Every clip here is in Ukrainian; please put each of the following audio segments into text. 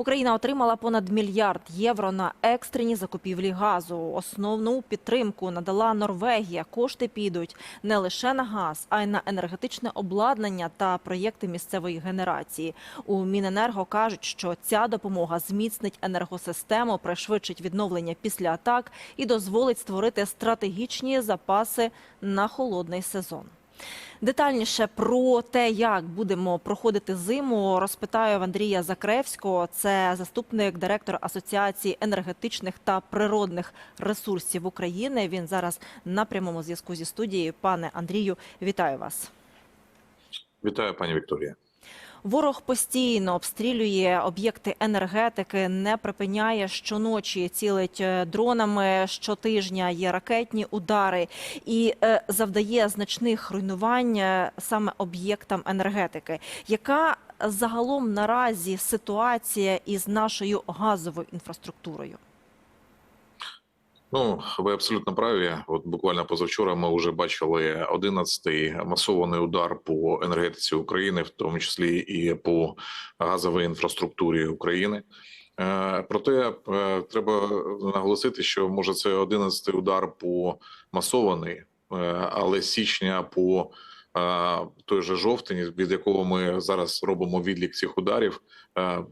Україна отримала понад мільярд євро на екстрені закупівлі газу. Основну підтримку надала Норвегія. Кошти підуть не лише на газ, а й на енергетичне обладнання та проєкти місцевої генерації. У Міненерго кажуть, що ця допомога зміцнить енергосистему, пришвидшить відновлення після атак і дозволить створити стратегічні запаси на холодний сезон. Детальніше про те, як будемо проходити зиму, розпитаю в Андрія Закревського. Це заступник директора Асоціації енергетичних та природних ресурсів України. Він зараз на прямому зв'язку зі студією. Пане Андрію, вітаю вас. Вітаю, пані Вікторія. Ворог постійно обстрілює об'єкти енергетики, не припиняє щоночі, цілить е, дронами щотижня. Є ракетні удари і е, завдає значних руйнувань е, саме об'єктам енергетики. Яка загалом наразі ситуація із нашою газовою інфраструктурою? Ну, ви абсолютно праві. От буквально позавчора ми вже бачили 11-й масований удар по енергетиці України, в тому числі і по газовій інфраструктурі України. Е, Проте е, треба наголосити, що може це 11-й удар по масований, е, але січня по той же жовтень, від якого ми зараз робимо відлік цих ударів,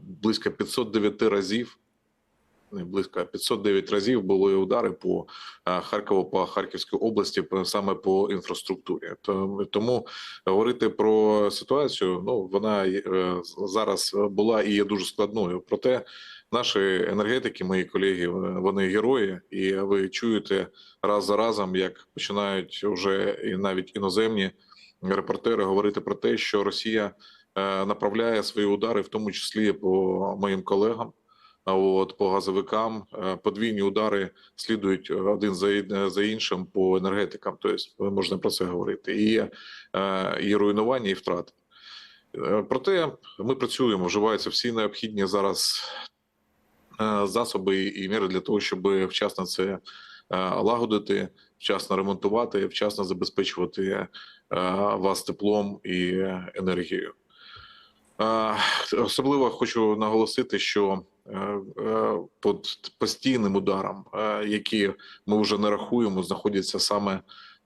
близько 509 разів. Не Близько 509 разів були удари по е, Харкову, по Харківській області, саме по інфраструктурі. То- Тому говорити про ситуацію, ну вона е, зараз була і є дуже складною. Проте наші енергетики, мої колеги, вони герої, і ви чуєте раз за разом, як починають вже і навіть іноземні репортери говорити про те, що Росія е, направляє свої удари, в тому числі по моїм колегам. От по газовикам е, подвійні удари слідують один за за іншим по енергетикам. Тобто можна про це говорити. І, е, і руйнування, і втрати. Е, Проте ми працюємо, вживаються всі необхідні зараз е, засоби і міри для того, щоб вчасно це е, лагодити, вчасно ремонтувати, вчасно забезпечувати е, вас теплом і енергією. Е, Особливо хочу наголосити, що е, е, під постійним ударом, е, які ми вже не рахуємо, знаходяться саме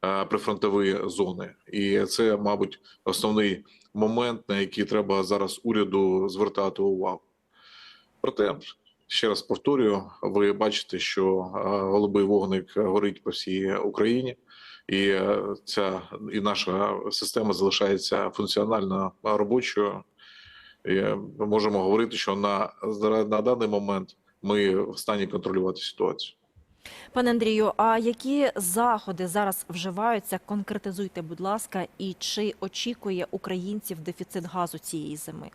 е, прифронтові зони, і це, мабуть, основний момент, на який треба зараз уряду звертати увагу. Проте ще раз повторюю: ви бачите, що е, голубий вогник горить по всій Україні, і е, ця і наша система залишається функціонально робочою. Ми можемо говорити, що на, на даний момент ми в стані контролювати ситуацію. Пане Андрію, а які заходи зараз вживаються? Конкретизуйте, будь ласка, і чи очікує українців дефіцит газу цієї зими?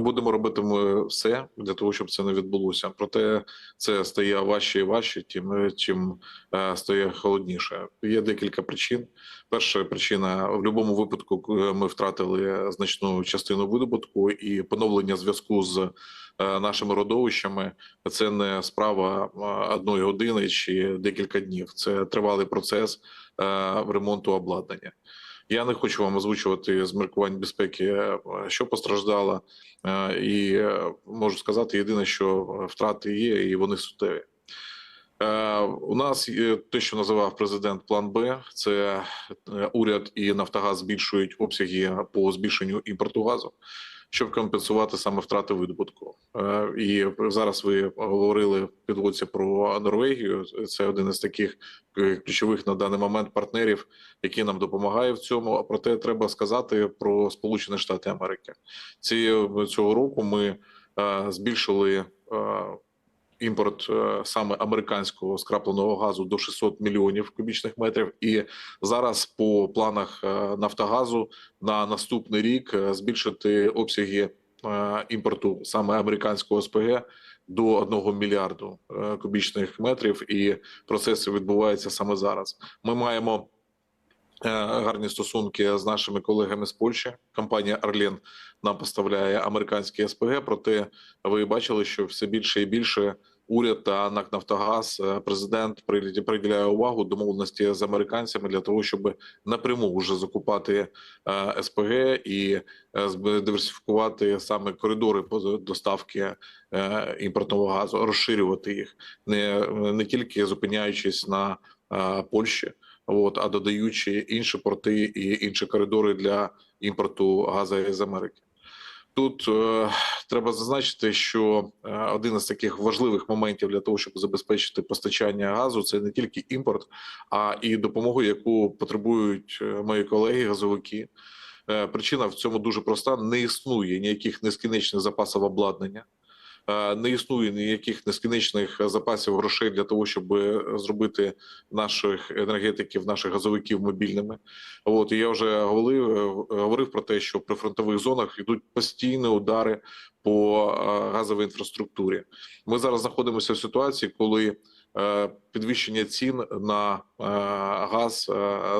Будемо робити ми все для того, щоб це не відбулося. Проте це стає важче і важче, тим чим е, стає холодніше. Є декілька причин. Перша причина в будь-якому випадку е, ми втратили значну частину видобутку і поновлення зв'язку з е, нашими родовищами. Це не справа одної години чи декілька днів. Це тривалий процес ремонту обладнання. Я не хочу вам озвучувати з міркувань безпеки, е, що постраждало, Е, і е, можу сказати єдине, що втрати є, і вони суттєві. У нас є те, що називав президент план Б. Це уряд і Нафтогаз збільшують обсяги по збільшенню імпорту газу, щоб компенсувати саме втрати видобутку. І зараз ви говорили підводці про Норвегію. Це один із таких ключових на даний момент партнерів, який нам допомагає в цьому. Проте треба сказати про Сполучені Штати Америки. Ці цього року ми е, збільшили е, імпорт е, саме американського скрапленого газу до 600 мільйонів кубічних метрів. І зараз по планах е, Нафтогазу на наступний рік е, збільшити обсяги е, імпорту саме американського СПГ до 1 мільярду е, кубічних метрів, і процеси відбуваються саме зараз. Ми маємо е, гарні стосунки з нашими колегами з Польщі. Компанія Арлен нам поставляє американські СПГ. Проте ви бачили, що все більше і більше уряд та НАК Нафтогаз, е, президент приділя- приділяє увагу домовленості з американцями для того, щоб напряму вже закупати е, СПГ і е, диверсифікувати саме коридори доставки імпортного газу, розширювати їх, не, не тільки зупиняючись на Польщі, от, а додаючи інші порти і інші коридори для імпорту газу з Америки. Тут е, треба зазначити, що е, один із таких важливих моментів для того, щоб забезпечити постачання газу, це не тільки імпорт, а і допомогу, яку потребують е, мої колеги газовики. Е, Причина в цьому дуже проста: не існує ніяких нескінченних запасів обладнання. Е, Не існує ніяких нескінченних запасів грошей для того, щоб зробити наших енергетиків, наших газовиків мобільними. От і я вже говорив, е, говорив про те, що в прифронтових зонах йдуть постійні удари по е, газовій інфраструктурі. Ми зараз знаходимося в ситуації, коли підвищення цін на газ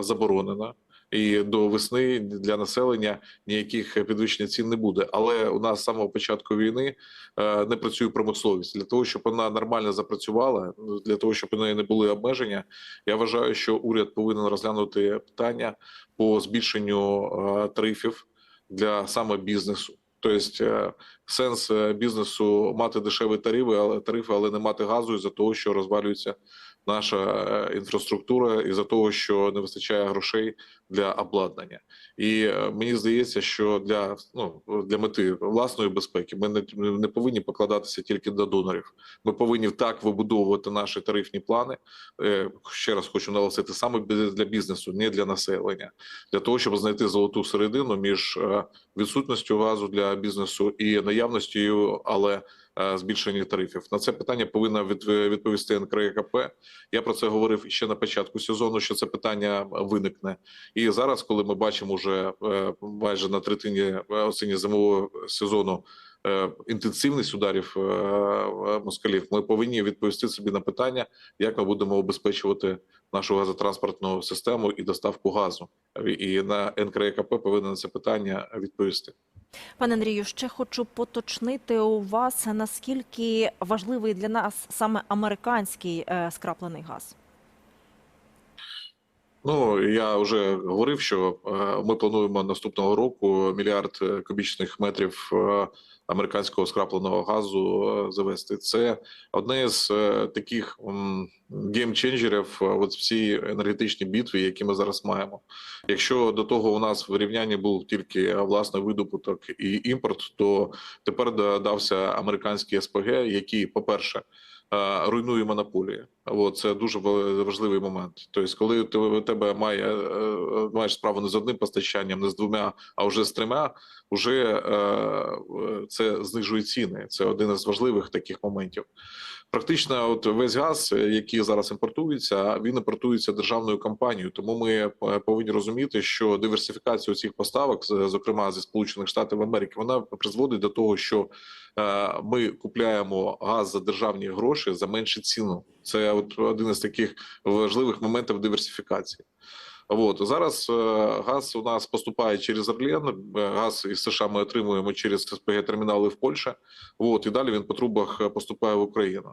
заборонено. І до весни для населення ніяких підвищення цін не буде. Але у нас з самого початку війни е, не працює промисловість для того, щоб вона нормально запрацювала, для того, щоб у неї не були обмеження. Я вважаю, що уряд повинен розглянути питання по збільшенню е, тарифів для саме бізнесу. Тобто е, сенс бізнесу мати дешеві тарифи, але тарифи, але не мати газу із-за того, що розвалюється наша інфраструктура, із-за того, що не вистачає грошей для обладнання. І е, мені здається, що для ну для мети власної безпеки ми не, не повинні покладатися тільки до донорів. Ми повинні так вибудовувати наші тарифні плани. Е, Ще раз хочу наголосити саме для бізнесу, не для населення, для того, щоб знайти золоту середину між е, відсутністю газу для бізнесу і наявністю, але збільшення тарифів. На це питання повинна від- відповісти НКРКП. Я про це говорив ще на початку сезону, що це питання виникне. І зараз, коли ми бачимо вже е, майже на третині осінньо зимового сезону е, інтенсивність ударів е, е, москалів, ми повинні відповісти собі на питання, як ми будемо обезпечувати нашу газотранспортну систему і доставку газу. І на НКРКП повинен це питання відповісти. Пане Андрію, ще хочу поточнити у вас, наскільки важливий для нас саме американський е, скраплений газ. Ну я вже говорив, що е, ми плануємо наступного року мільярд е, кубічних метрів е, американського скрапленого газу завести. Це одне з таких геймченджерів в цій енергетичній битві, які ми зараз маємо. Якщо до того у нас в рівнянні був тільки власний видобуток і імпорт, то тепер додався американський СПГ, який, по-перше, е, руйнує монополії. От це дуже важливий момент. Тобто, коли ти- у тебе має е, маєш справу не з одним постачанням, не з двома, а вже з трьома, вже е, це знижує ціни. Це один із важливих таких моментів. Практично, от весь газ, який зараз імпортується, він імпортується державною компанією. Тому ми е, повинні розуміти, що диверсифікація цих поставок, зокрема зі Сполучених Штатів Америки, вона призводить до того, що ми купляємо газ за державні гроші за меншу ціну. Це от один із таких важливих моментів диверсифікації. От зараз е, газ у нас поступає через Орлен, е, газ із США ми отримуємо через СПГ термінали в Польщі. От і далі він по трубах е, поступає в Україну.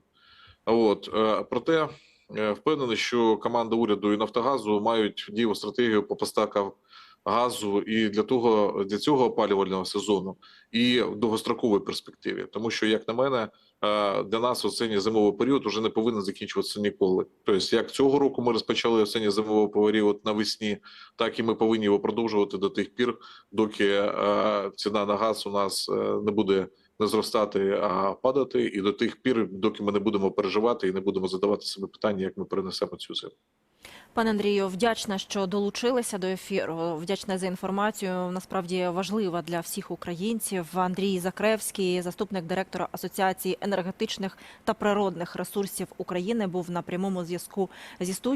От проте впевнений, що команда уряду і Нафтогазу мають дієву стратегію по поставкам газу і для того для цього опалювального сезону, і в довгостроковій перспективі, тому що, як на мене, е, для нас осінньо зимовий період вже не повинен закінчуватися ніколи. Тобто, як цього року ми розпочали осінньо зимовий період навесні, так і ми повинні його продовжувати до тих пір, доки е, ціна на газ у нас е, не буде не зростати, а падати, і до тих пір, доки ми не будемо переживати і не будемо задавати собі питання, як ми перенесемо цю зиму. Пане Андрію, вдячна, що долучилися до ефіру. Вдячна за інформацію. Насправді важлива для всіх українців. Андрій Закревський, заступник директора Асоціації енергетичних та природних ресурсів України, був на прямому зв'язку зі студією.